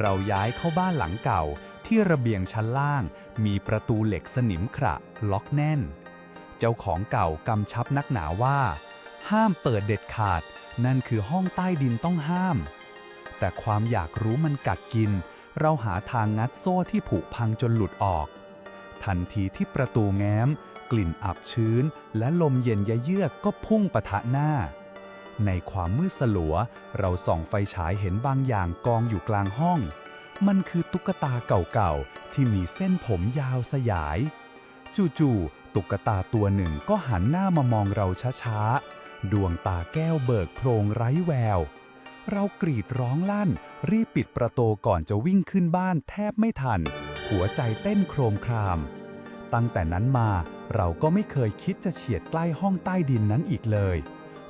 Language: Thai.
เราย้ายเข้าบ้านหลังเก่าที่ระเบียงชั้นล่าง มีประตูเหล็กสนิมขระล็อกแน่น เจ้าของเก่ากำชับนักหนาว่า ห้ามเปิดเด็ดขาด นั่นคือห้องใต้ดินต้องห้าม แต่ความอยากรู้มันกัดกิน เราหาทางงัดโซ่ที่ผุพังจนหลุดออก ทันทีที่ประตูแง้ม กลิ่นอับชื้น และลมเย็นยะเยือกก็พุ่งปะทะหน้า ในความมืดสลัว เราส่องไฟฉายเห็นบางอย่างกองอยู่กลางห้อง มันคือตุ๊กตาเก่าๆ ที่มีเส้นผมยาวสยาย จู่ๆ ตุ๊กตาตัวหนึ่งก็หันหน้ามามองเราช้าๆ ดวงตาแก้วเบิกโพรงไร้แวว เรากรีดร้องลั่น รีบปิดประตูก่อนจะวิ่งขึ้นบ้านแทบไม่ทัน หัวใจเต้นโครมคราม ตั้งแต่นั้นมาเราก็ไม่เคยคิดจะเฉียดใกล้ห้องใต้ดินนั้นอีกเลย